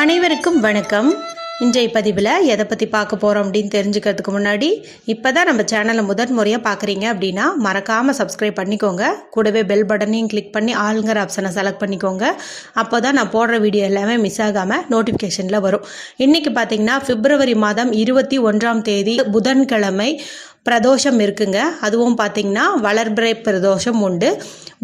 அனைவருக்கும் வணக்கம். இன்றைய பதிவில் எதை பற்றி பார்க்க போகிறோம் அப்படின்னு தெரிஞ்சுக்கிறதுக்கு முன்னாடி இப்போ தான் நம்ம சேனலை முதன் முறையாக பார்க்குறீங்க அப்படின்னா மறக்காமல் சப்ஸ்கிரைப் பண்ணிக்கோங்க. கூடவே பெல் பட்டனையும் கிளிக் பண்ணி ஆளுங்கிற ஆப்ஷனை செலக்ட் பண்ணிக்கோங்க. அப்போ தான் நான் போடுற வீடியோ எல்லாமே மிஸ் ஆகாமல் நோட்டிஃபிகேஷனில் வரும். இன்றைக்கி பார்த்தீங்கன்னா பிப்ரவரி மாதம் இருபத்தி ஒன்றாம் தேதி புதன்கிழமை பிரதோஷம் இருக்குங்க. அதுவும் பார்த்திங்கன்னா வளர்பிறை பிரதோஷம் உண்டு.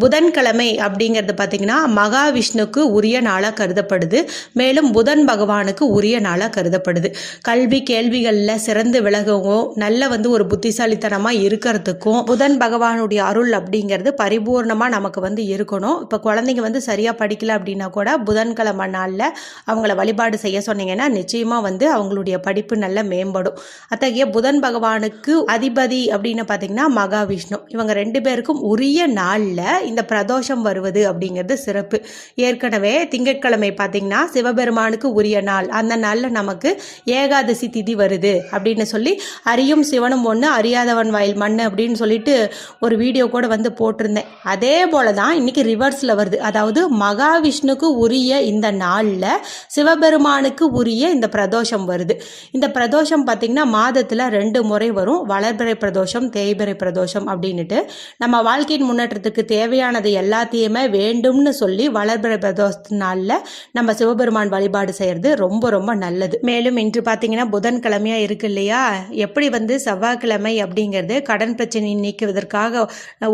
புதன்கிழமை அப்படிங்கிறது பார்த்திங்கன்னா மகாவிஷ்ணுக்கு உரிய நாளாக கருதப்படுது. மேலும் புதன் பகவானுக்கு உரிய நாளாக கருதப்படுது. கல்வி கேள்விகளில் சிறந்து விலகவும் நல்ல வந்து ஒரு புத்திசாலித்தனமாக இருக்கிறதுக்கும் புதன் பகவானுடைய அருள் அப்படிங்கிறது பரிபூர்ணமாக நமக்கு வந்து இருக்கணும். இப்போ குழந்தைங்க வந்து சரியாக படிக்கல அப்படின்னா கூட புதன்கிழமை நாளில் அவங்கள வழிபாடு செய்ய சொன்னீங்கன்னா நிச்சயமாக வந்து அவங்களுடைய படிப்பு நல்ல மேம்படும். அத்தகைய புதன் பகவானுக்கு அதிபதி அப்படின்னு பார்த்தீங்கன்னா மகாவிஷ்ணு. இவங்க ரெண்டு பேருக்கும் உரிய நாளில் இந்த பிரதோஷம் வருவது அப்படிங்கிறது சிறப்பு. ஏற்கனவே திங்கட்கிழமை பார்த்தீங்கன்னா சிவபெருமானுக்கு உரிய நாள். அந்த நாளில் நமக்கு ஏகாதசி திதி வருது அப்படின்னு சொல்லி அறியும் சிவனும் ஒன்று அறியாதவன் வயல் மண் அப்படின்னு சொல்லிட்டு ஒரு வீடியோ கூட வந்து போட்டிருந்தேன். அதே போல தான் இன்னைக்கு ரிவர்ஸில் வருது. அதாவது மகாவிஷ்ணுக்கு உரிய இந்த நாளில் சிவபெருமானுக்கு உரிய இந்த பிரதோஷம் வருது. இந்த பிரதோஷம் பார்த்திங்கன்னா மாதத்தில் ரெண்டு முறை வரும். வளர்பிறை பிரதோஷம் தேய்பிறை பிரதோஷம் அப்படின்னுட்டு நம்ம வாழ்க்கையின் முன்னேற்றத்துக்கு தேவையானது எல்லாத்தையுமே வேண்டும்னு சொல்லி வளர்பிறை பிரதோஷ நாளில் நம்ம சிவபெருமான் வழிபாடு செய்கிறது ரொம்ப ரொம்ப நல்லது. மேலும் இன்று பார்த்தீங்கன்னா புதன்கிழமையாக இருக்கு இல்லையா? எப்படி வந்து செவ்வாய்க்கிழமை அப்படிங்கிறது கடன் பிரச்சனை நீக்குவதற்காக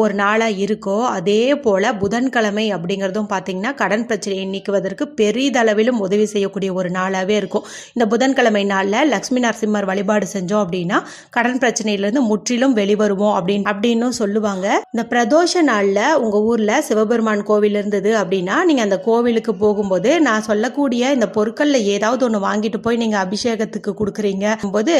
ஒரு நாளாக இருக்கோ அதே போல் புதன்கிழமை அப்படிங்கிறதும் பார்த்தீங்கன்னா கடன் பிரச்சனையை நீக்குவதற்கு பெரிதளவிலும் உதவி செய்யக்கூடிய ஒரு நாளாகவே இருக்கும். இந்த புதன்கிழமை நாளில் லக்ஷ்மி நரசிம்மர் வழிபாடு செஞ்சோம் அப்படின்னா கடன் பிரச்சனையிலேருந்து முற்றிலும் வெளிவருவோம் அப்படின்னு அப்படின்னு சொல்லுவாங்க. இந்த பிரதோஷ நாளில் உங்கள் ஊரில் சிவபெருமான் கோவில் இருந்தது அப்படின்னா நீங்கள் அந்த கோவிலுக்கு போகும்போது நான் சொல்லக்கூடிய இந்த பொருட்களில் ஏதாவது ஒன்று வாங்கிட்டு போய் நீங்கள் அபிஷேகத்துக்கு கொடுக்குறீங்க போது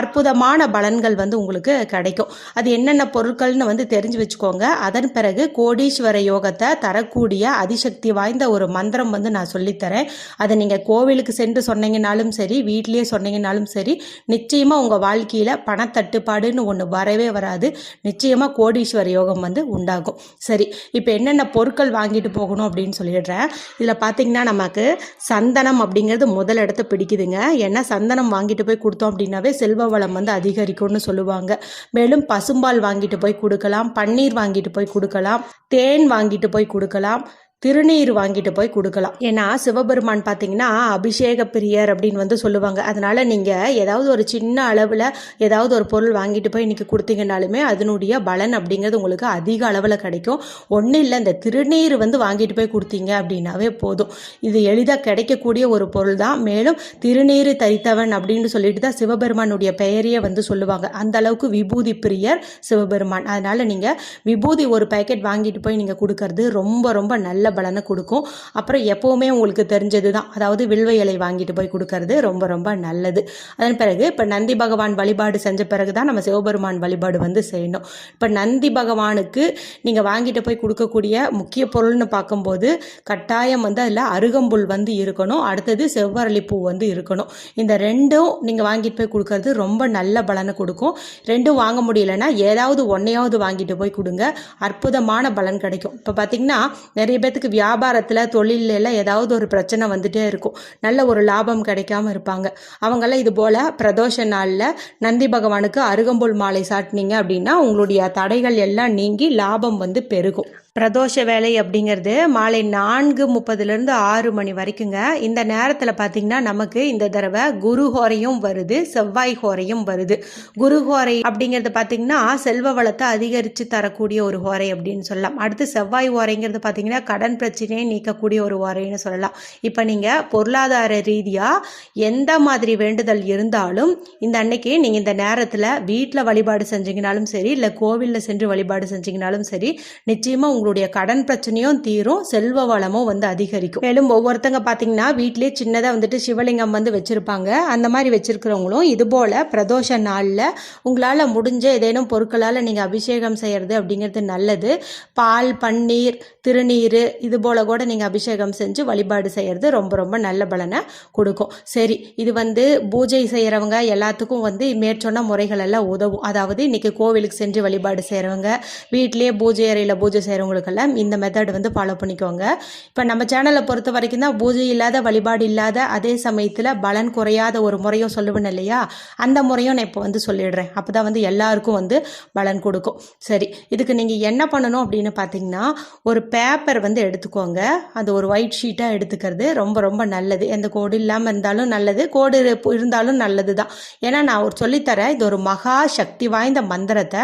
அற்புதமான பலன்கள் வந்து உங்களுக்கு கிடைக்கும். அது என்னென்ன பொருட்கள்னு வந்து தெரிஞ்சு வச்சுக்கோங்க. அதன் பிறகு கோடீஸ்வர யோகத்தை தரக்கூடிய அதிசக்தி வாய்ந்த ஒரு மந்திரம் வந்து நான் சொல்லித்தரேன். அதை நீங்கள் கோவிலுக்கு சென்று சொன்னீங்கனாலும் சரி வீட்லேயே சொன்னீங்கனாலும் சரி நிச்சயமாக உங்கள் வாழ்க்கையில் பணத்தட்டுப்பாடுன்னு ஒன்று வரவே வராது. நிச்சயமாக கோடீஸ்வர யோகம் வந்து உண்டாகும். சரி இப்போ என்னென்ன பொருட்கள் வாங்கிட்டு போகணும் அப்படின்னு சொல்லிடுறேன். இதில் பார்த்தீங்கன்னா நமக்கு சந்தனம் அப்படிங்கிறது முதல் இடத்த பிடிக்குதுங்க. ஏன்னா சந்தனம் வாங்கிட்டு போய் கொடுத்தோம் அப்படின்னாவே செல்வ வளம் வந்து அதிகரிக்கும்னு சொல்லுவாங்க. மேலும் பசும்பால் வாங்கிட்டு போய் கொடுக்கலாம் பன்னீர் வாங்கிட்டு போய் கொடுக்கலாம் தேன் வாங்கிட்டு போய் கொடுக்கலாம். திருநீர் வாங்கிட்டு போய் கொடுக்கலாம். ஏன்னா சிவபெருமான் பார்த்தீங்கன்னா அபிஷேக பிரியர் அப்படின்னு வந்து சொல்லுவாங்க. அதனால நீங்கள் ஏதாவது ஒரு சின்ன அளவில் ஏதாவது ஒரு பொருள் வாங்கிட்டு போய் இன்றைக்கி கொடுத்தீங்கனாலுமே அதனுடைய பலன் அப்படிங்கிறது உங்களுக்கு அதிக அளவில் கிடைக்கும். ஒன்றும் இல்லை இந்த திருநீர் வந்து வாங்கிட்டு போய் கொடுத்தீங்க அப்படின்னாவே போதும். இது எளிதாக கிடைக்கக்கூடிய ஒரு பொருள் தான். மேலும் திருநீர் தரித்தவன் அப்படின்னு சொல்லிட்டு தான் சிவபெருமானுடைய பெயரையே வந்து சொல்லுவாங்க. அந்த அளவுக்கு விபூதி பிரியர் சிவபெருமான். அதனால நீங்கள் விபூதி ஒரு பேக்கெட் வாங்கிட்டு போய் நீங்கள் கொடுக்கறது ரொம்ப ரொம்ப நல்ல பலனை கொடுக்கும். அப்புறம் எப்போவுமே உங்களுக்கு தெரிஞ்சது தான் அதாவது வில்வ இலை வாங்கிட்டு போய் கொடுக்கறது ரொம்ப ரொம்ப நல்லது. அதன் பிறகு இப்போ நந்தி பகவான் வழிபாடு செஞ்ச பிறகு தான் நம்ம சிவபெருமான் வழிபாடு வந்து செய்யணும். இப்போ நந்தி பகவானுக்கு நீங்கள் வாங்கிட்டு போய் கொடுக்கக்கூடிய முக்கிய பொருள்னு பார்க்கும்போது கட்டாயம் வந்து அதில் அருகம்புல் வந்து இருக்கணும். அடுத்தது செவ்வரளிப்பூ வந்து இருக்கணும். இந்த ரெண்டும் நீங்கள் வாங்கிட்டு போய் கொடுக்கறது ரொம்ப நல்ல பலனை கொடுக்கும். ரெண்டும் வாங்க முடியலன்னா ஏதாவது ஒன்றையாவது வாங்கிட்டு போய் கொடுங்க. அற்புதமான பலன் கிடைக்கும். இப்போ பார்த்தீங்கன்னா நிறைய பேர் பேர்த்துக்கு வியாபாரத்தில் தொழிலில் எல்லாம் ஏதாவது ஒரு பிரச்சனை வந்துட்டே இருக்கும். நல்ல ஒரு லாபம் கிடைக்காம இருப்பாங்க. அவங்கெல்லாம் இது போல் பிரதோஷ நாளில் நந்தி பகவானுக்கு அருகம்புல் மாலை சாட்டினீங்க அப்படின்னா உங்களுடைய தடைகள் எல்லாம் நீங்கி லாபம் வந்து பெருகும். பிரதோஷ வேலை அப்படிங்கிறது மாலை நான்கு முப்பதுலேருந்து ஆறு மணி வரைக்குங்க. இந்த நேரத்தில் பார்த்தீங்கன்னா நமக்கு இந்த தடவை குரு ஹோரையும் வருது செவ்வாய் ஹோரையும் வருது. குரு ஹோரை அப்படிங்கிறது பார்த்தீங்கன்னா செல்வ வளத்தை அதிகரித்து தரக்கூடிய ஒரு ஹோரை அப்படின்னு சொல்லலாம். அடுத்து செவ்வாய் ஹோரைங்கிறது பார்த்தீங்கன்னா கடன் பிரச்சனையை நீக்கக்கூடிய ஒரு ஹோரைன்னு சொல்லலாம். இப்போ நீங்கள் பொருளாதார ரீதியாக எந்த மாதிரி வேண்டுதல் இருந்தாலும் இந்த அன்னைக்கு நீங்கள் இந்த நேரத்தில் வீட்டில் வழிபாடு செஞ்சீங்கனாலும் சரி இல்லை கோவிலில் சென்று வழிபாடு செஞ்சீங்கனாலும் சரி நிச்சயமாக உங்களுடைய கடன் பிரச்சனையும் தீரும் செல்வ வளமும் வந்து அதிகரிக்கும். மேலும் ஒவ்வொருத்தங்க பார்த்தீங்கன்னா வீட்டிலே சின்னதாக வந்துட்டு சிவலிங்கம் வந்து வச்சுருப்பாங்க. அந்த மாதிரி வச்சுருக்கிறவங்களும் இதுபோல் பிரதோஷ நாளில் உங்களால் முடிஞ்ச ஏதேனும் பொருட்களால் நீங்கள் அபிஷேகம் செய்கிறது அப்படிங்கிறது நல்லது. பால் பன்னீர் திருநீர் இது போல் கூட நீங்கள் அபிஷேகம் செஞ்சு வழிபாடு செய்கிறது ரொம்ப ரொம்ப நல்ல பலனை கொடுக்கும். சரி இது வந்து பூஜை செய்கிறவங்க எல்லாத்துக்கும் வந்து மேற்சொன்ன முறைகள் எல்லாம் உதவும். அதாவது இன்னைக்கு கோவிலுக்கு சென்று வழிபாடு செய்கிறவங்க வீட்டிலேயே பூஜை அறையில் பூஜை செய்கிறவங்களுக்கு இருக்கிறவங்களுக்கெல்லாம் இந்த மெத்தட் வந்து ஃபாலோ பண்ணிக்கோங்க. இப்போ நம்ம சேனலை பொறுத்த வரைக்கும் தான் பூஜை இல்லாத வழிபாடு இல்லாத அதே சமயத்தில் பலன் குறையாத ஒரு முறையும் சொல்லுவேன் இல்லையா? அந்த முறையும் நான் இப்போ வந்து சொல்லிடுறேன். அப்போ தான் வந்து எல்லாருக்கும் வந்து பலன் கொடுக்கும். சரி இதுக்கு நீங்கள் என்ன பண்ணணும் அப்படின்னு பார்த்தீங்கன்னா ஒரு பேப்பர் வந்து எடுத்துக்கோங்க. அது ஒரு ஒயிட் ஷீட்டாக எடுத்துக்கிறது ரொம்ப ரொம்ப நல்லது. எந்த கோடு இல்லாமல் இருந்தாலும் நல்லது கோடு இருந்தாலும் நல்லது தான் ஏன்னா நான் ஒரு சொல்லித்தரேன். இது ஒரு மகா சக்தி வாய்ந்த மந்திரத்தை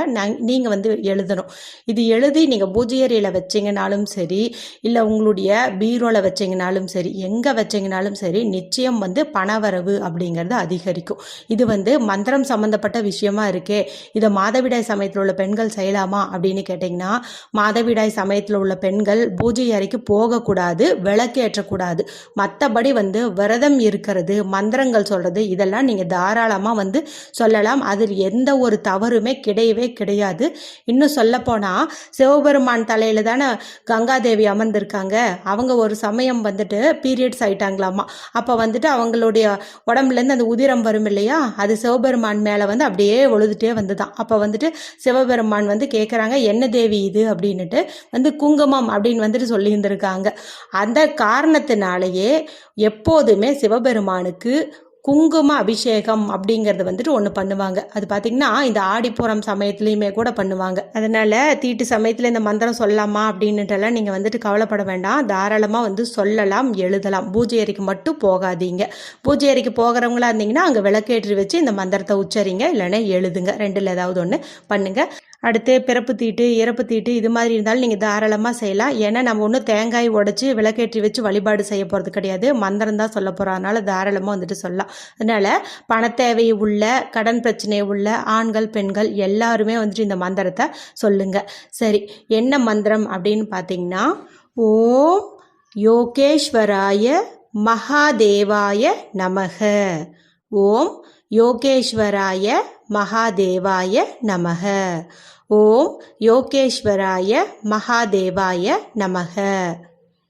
நீங்கள் வந்து எழுதணும். இது எழுதி நீங்கள் பூஜை அறையில் வச்சிங்கனாலும் சரி இல்லை உங்களுடைய பீரோவில் வச்சிங்கனாலும் சரி எங்கே வச்சிங்கனாலும் சரி நிச்சயம் வந்து பணவரவு அப்படிங்கிறது அதிகரிக்கும். இது வந்து மந்திரம் சம்மந்தப்பட்ட விஷயமா இருக்கே இதை மாதவிடாய் சமயத்தில் உள்ள பெண்கள் செய்யலாமா அப்படின்னு கேட்டிங்கன்னா மாதவிடாய் சமயத்தில் உள்ள பெண்கள் பூஜை அறைக்கு போகக்கூடாது விளக்கு ஏற்றக்கூடாது. மற்றபடி வந்து விரதம் இருக்கிறது மந்திரங்கள் சொல்கிறது இதெல்லாம் நீங்கள் தாராளமாக வந்து சொல்லலாம். அதில் எந்த ஒரு தவறுமே கிடையவே கிடையாது. இன்னும் சொல்லப்போனால் சிவபெருமான் தலையில் தானே கங்காதேவி அமர்ந்திருக்காங்க. அவங்க ஒரு சமயம் வந்துட்டு பீரியட்ஸ் ஆயிட்டாங்களாமா. அப்போ வந்துட்டு அவங்களுடைய உடம்புலேருந்து அந்த உதிரம் வரும் இல்லையா? அது சிவபெருமான் மேலே வந்து அப்படியே ஒழுதுட்டே வந்துதான். அப்போ வந்துட்டு சிவபெருமான் வந்து கேட்குறாங்க என்ன தேவி இது? அப்படின்னுட்டு வந்து குங்குமம் அப்படின்னு வந்துட்டு சொல்லியிருந்திருக்காங்க. அந்த காரணத்தினாலேயே எப்போதுமே சிவபெருமானுக்கு குங்கும அபிஷேகம் அப்படிங்கிறது வந்துட்டு ஒன்று பண்ணுவாங்க. அது பார்த்திங்கன்னா இந்த ஆடிப்புறம் சமயத்துலேயுமே கூட பண்ணுவாங்க. அதனால் தீட்டு சமயத்தில் இந்த மந்திரம் சொல்லலாமா அப்படின்னுட்டெல்லாம் நீங்கள் வந்துட்டு கவலைப்பட வேண்டாம். தாராளமாக வந்து சொல்லலாம் எழுதலாம். பூஜை அறைக்கு மட்டும் போகாதீங்க. பூஜை அறைக்கு போகிறவங்களா இருந்தீங்கன்னா அங்கே விளக்கேற்றி வச்சு இந்த மந்திரத்தை உச்சரிங்க. இல்லைன்னா எழுதுங்க. ரெண்டில் ஏதாவது ஒன்று பண்ணுங்கள் அடுத்து பிறப்பு தீட்டு இறப்பு தீட்டு இது மாதிரி இருந்தாலும் நீங்கள் தாராளமாக செய்யலாம். ஏன்னா நம்ம ஒன்றும் தேங்காய் உடச்சி விளக்கேற்றி வச்சு வழிபாடு செய்ய போகிறது கிடையாது. மந்திரம் தான் சொல்ல போகிறோம் அதனால் தாராளமாக வந்துட்டு சொல்லலாம். அதனால் பணத்தேவை உள்ள கடன் பிரச்சனை உள்ள ஆண்கள் பெண்கள் எல்லாருமே வந்துட்டு இந்த மந்திரத்தை சொல்லுங்கள் சரி என்ன மந்திரம் அப்படின்னு பார்த்தீங்கன்னா ஓம் யோகேஸ்வராய மகாதேவாய நமக. ஓம் யோகேஸ்வராய மகாதேவாய நமக. ஓம் யோகேஸ்வராய மகாதேவாய நமக.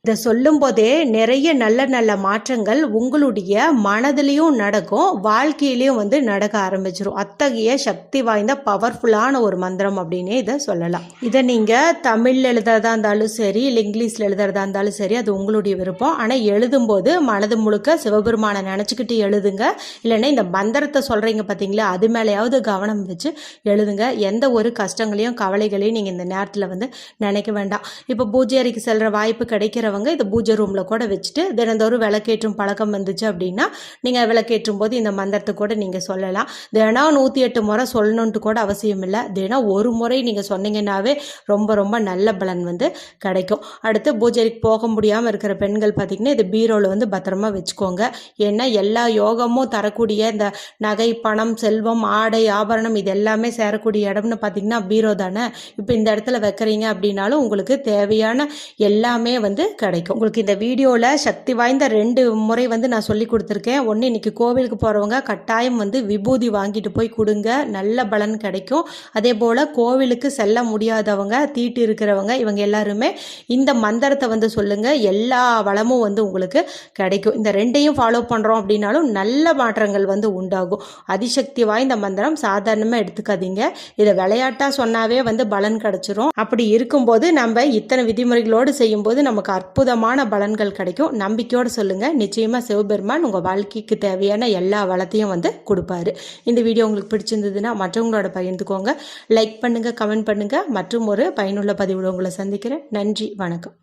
இதை சொல்லும்போதே நிறைய நல்ல நல்ல மாற்றங்கள் உங்களுடைய மனதிலையும் நடக்கும் வாழ்க்கையிலையும் வந்து நடக்க ஆரம்பிச்சிடும் அத்தகைய சக்தி வாய்ந்த பவர்ஃபுல்லான ஒரு மந்திரம் அப்படின்னே இதை சொல்லலாம். இதை நீங்கள் தமிழில் எழுதுறதா இருந்தாலும் சரி இல்லை இங்கிலீஷில் எழுதுறதா இருந்தாலும் சரி அது உங்களுடைய விருப்பம். ஆனால் எழுதும்போது மனது முழுக்க சிவபெருமானை நினச்சிக்கிட்டு எழுதுங்க. இல்லைன்னா இந்த மந்திரத்தை சொல்கிறீங்க பார்த்தீங்களா அது மேலேயாவது கவனம் வச்சு எழுதுங்க. எந்த ஒரு கஷ்டங்களையும் கவலைகளையும் நீங்கள் இந்த நேரத்தில் வந்து நினைக்க வேண்டாம். இப்போ பூஜை அறைக்கு செல்கிற வாய்ப்பு கிடைக்கிற இருக்கிறவங்க இதை பூஜை ரூமில் கூட வச்சுட்டு தினந்தோறும் விளக்கேற்றும் பழக்கம் வந்துச்சு அப்படின்னா நீங்கள் விளக்கேற்றும் போது இந்த மந்திரத்தை கூட நீங்கள் சொல்லலாம். தினம் நூற்றி எட்டு முறை சொல்லணுன்ட்டு கூட அவசியம் இல்லை. தினம் ஒரு முறை நீங்கள் சொன்னீங்கன்னாவே ரொம்ப ரொம்ப நல்ல பலன் வந்து கிடைக்கும். அடுத்து பூஜைக்கு போக முடியாமல் இருக்கிற பெண்கள் பார்த்திங்கன்னா இது பீரோவில் வந்து பத்திரமா வச்சுக்கோங்க. ஏன்னா எல்லா யோகமும் தரக்கூடிய இந்த நகை பணம் செல்வம் ஆடை ஆபரணம் இது எல்லாமே சேரக்கூடிய இடம்னு பார்த்தீங்கன்னா பீரோ தானே? இப்போ இந்த இடத்துல வைக்கிறீங்க அப்படின்னாலும் உங்களுக்கு தேவையான எல்லாமே வந்து கிடைக்கும். உங்களுக்கு இந்த வீடியோவில் சக்தி வாய்ந்த ரெண்டு முறை வந்து நான் சொல்லி கொடுத்துருக்கேன். ஒன்று இன்னைக்கு கோவிலுக்கு போகிறவங்க கட்டாயம் வந்து விபூதி வாங்கிட்டு போய் கொடுங்க. நல்ல பலன் கிடைக்கும். அதே போல் கோவிலுக்கு செல்ல முடியாதவங்க தீட்டு இருக்கிறவங்க இவங்க எல்லாருமே இந்த மந்திரத்தை வந்து சொல்லுங்கள் எல்லா வளமும் வந்து உங்களுக்கு கிடைக்கும். இந்த ரெண்டையும் ஃபாலோ பண்ணுறோம் அப்படின்னாலும் நல்ல மாற்றங்கள் வந்து உண்டாகும். அதிசக்தி வாய்ந்த மந்திரம் சாதாரணமாக எடுத்துக்காதீங்க. இதை விளையாட்டாக சொன்னாவே வந்து பலன் கிடைச்சிரும். அப்படி இருக்கும்போது நம்ம இத்தனை விதிமுறைகளோடு செய்யும்போது நமக்கு அற்புதமான பலன்கள் கிடைக்கும். நம்பிக்கையோடு சொல்லுங்கள் நிச்சயமாக சிவபெருமான் உங்கள் வாழ்க்கைக்கு தேவையான எல்லா வளத்தையும் வந்து கொடுப்பாரு. இந்த வீடியோ உங்களுக்கு பிடிச்சிருந்ததுன்னா மற்றவங்களோட பகிர்ந்துக்கோங்க. லைக் பண்ணுங்கள் கமெண்ட் பண்ணுங்கள் மற்றும் ஒரு பயனுள்ள பதிவோடு உங்களை சந்திக்கிறேன். நன்றி வணக்கம்.